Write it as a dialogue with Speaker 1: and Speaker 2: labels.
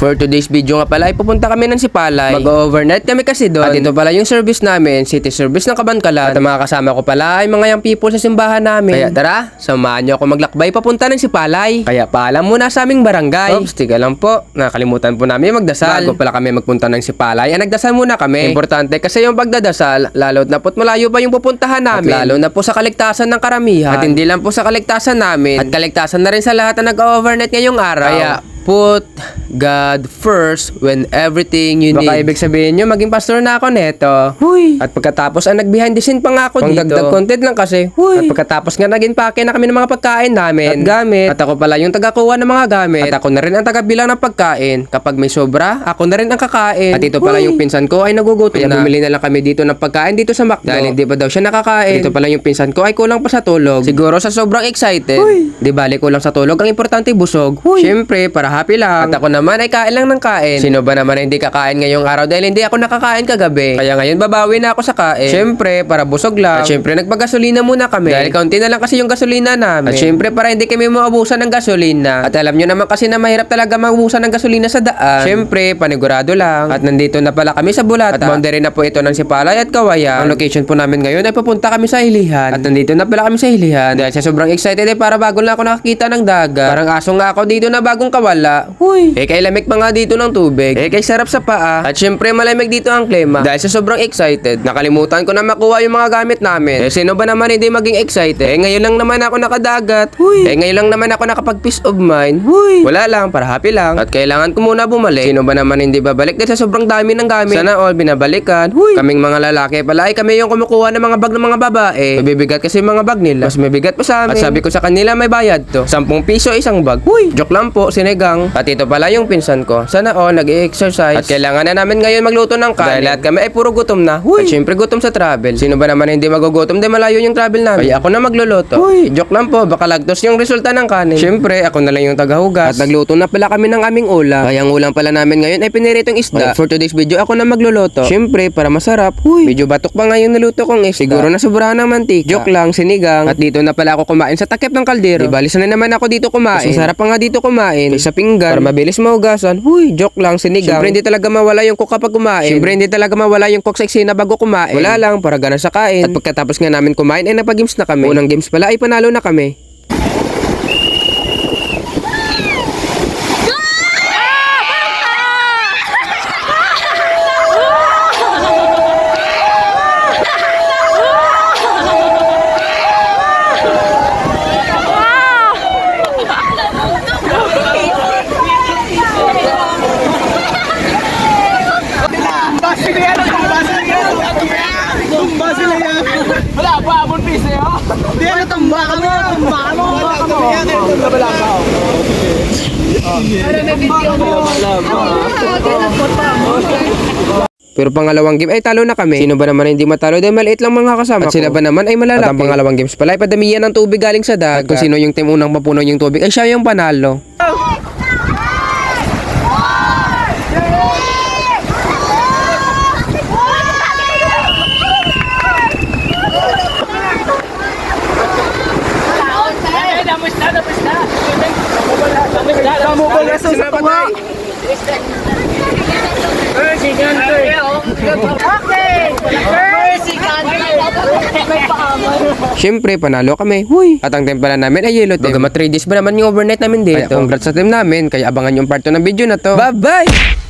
Speaker 1: For today's video nga pala ay pupunta kami ng Sipalay. Mag-overnight kami kasi doon. At ito pala yung service namin, city service ng Kabankalan. At mga kasama ko pala ay mga young people sa simbahan namin. Kaya tara, samahan niyo ako maglakbay papunta ng Sipalay. Kaya paalam muna sa aming barangay. Oops, tiga lang po. Nakalimutan po namin magdasal. Bago pala kami magpunta ng Sipalay, ay nagdasal muna kami. Importante kasi yung pagdadasal, lalo na po't malayo pa yung pupuntahan namin. At lalo na po sa kaligtasan ng karamihan. At hindi lang po sa kaligtasan namin. At kaligtasan na rin sa lahat na nag-overnight ngayong araw. Kaya put God first when everything you need. Baka ibig sabihin nyo, maging pastor na ako neto. Huy. At pagkatapos, ang nag-behind the scene pa nga ako dito. Pangdagdag content lang kasi. Huy. At pagkatapos nga, naging pake na kami ng mga pagkain namin. At gamit. At ako pala yung tagakuha ng mga gamit. At ako na rin ang tagabilang ng pagkain. Kapag may sobra, ako na rin ang kakain. At ito pala yung pinsan ko ay nagugutom Kaya na. bumili na lang kami dito ng pagkain dito sa McDo. Dahil hindi pa daw siya nakakain. Ito pala yung pinsan ko ay kulang pa sa tulog. Siguro sa sobrang excited. Di bali kulang sa tulog, ang importante busog. Siyempre, para happy lang. At ako naman ay kain lang ng kain. Sino ba naman hindi kakain ngayong araw dahil hindi ako nakakain kagabi? Kaya ngayon babawi na ako sa kain. Siyempre, para busog lang. At siyempre, nagpagasolina muna kami. Dahil kaunti na lang kasi yung gasolina namin. At siyempre, para hindi kami maubusan ng gasolina. At alam nyo naman kasi na mahirap talaga maubusan ng gasolina sa daan. Siyempre, panigurado lang. At nandito na pala kami sa Bulata. At boundary na po ito ng Sipalay at Kawayan. Ang location po namin ngayon ay papunta kami sa Ilihan. At nandito na pala kami sa Ilihan. Dahil sa sobrang excited eh, para bago lang ako nakakita ng dagat. Parang aso nga ako dito na bagong kawala. Huy. Eh, kay lamig pa nga dito ng tubig. Eh, kay sarap sa paa. At syempre, malamig dito ang klima. Dahil sa sobrang excited, nakalimutan ko na makuha yung mga gamit namin. Eh, sino ba naman hindi maging excited? Eh, ngayon lang naman ako nakadagat. Huy. Eh, ngayon lang naman ako nakapag peace of mind. Huy. Wala lang, para happy lang. At kailangan ko muna bumalik. Sino ba naman hindi babalik dahil sa sobrang dami ng gamit? Sana all binabalikan. Huy. Kaming mga lalaki pala ay kami yung kumukuha ng mga bag ng mga babae. Mabibigat kasi yung mga bag nila. Mas mabigat pa sa amin. At sabi ko sa kanila may bayad to. 10 piso isang bag. Huy. Joke lang po, sinigang. At ito pala yung pinsan ko. Sana all nag-exercise. At kailangan na namin ngayon magluto ng kanin. Dahil lahat kami ay puro gutom na. Huy. At syempre gutom sa travel. Sino ba naman hindi magugutom dahil malayo yung travel namin? Kaya ako na magluluto. Huy. Joke lang po, baka lagtos yung resulta ng kanin. Syempre, ako na lang yung tagahugas. At nagluto na pala kami ng aming ulam. Kaya ang ulam pala namin ngayon ay piniritong isda. for today's video, ako na magluluto. Syempre, para masarap. Huy. Medyo batok pa nga yung naluto kong isda. Siguro na sobrahan ng mantika. Joke lang, sinigang. At dito na pala ako kumain sa takip ng kaldero. Ibalis na naman ako dito kumain. Mas masarap pa nga dito kumain. Sa pinggan. Para mabilis mahugasan. Huy, joke lang, sinigang. Syempre, hindi talaga mawala yung cook kapag kumain. Syempre, hindi talaga mawala yung cook sa eksena bago kumain. Wala lang, para gana sa kain. At pagkatapos nga namin kumain, ay napag-games na kami. Unang games pala ay panalo na kami.
Speaker 2: Wala pa, abon piso yun. Di ano, tumba ka mo, tumba ka mo, tumba ka mo. May video mo?
Speaker 1: Pero pangalawang game ay talo na kami. Sino ba naman hindi matalo dahil maliit lang mga kasama At sila ba naman ay malalaki. At ang pangalawang games pala ay padamihan ng tubig galing sa dagat. At kung sino yung team unang mapuno yung tubig ay siya yung panalo.
Speaker 2: Ay, damus na, damus na. Damus na, sa tuwa. Mercy Gunter. Okay. Mercy Gunter.
Speaker 1: Siyempre, panalo kami. Huy! At ang team pala namin ay yellow team. Bagamat 3 days ba naman yung overnight namin dito. Kaya congrats sa team namin. Kaya abangan yung part 2 ng video na to. Bye-bye!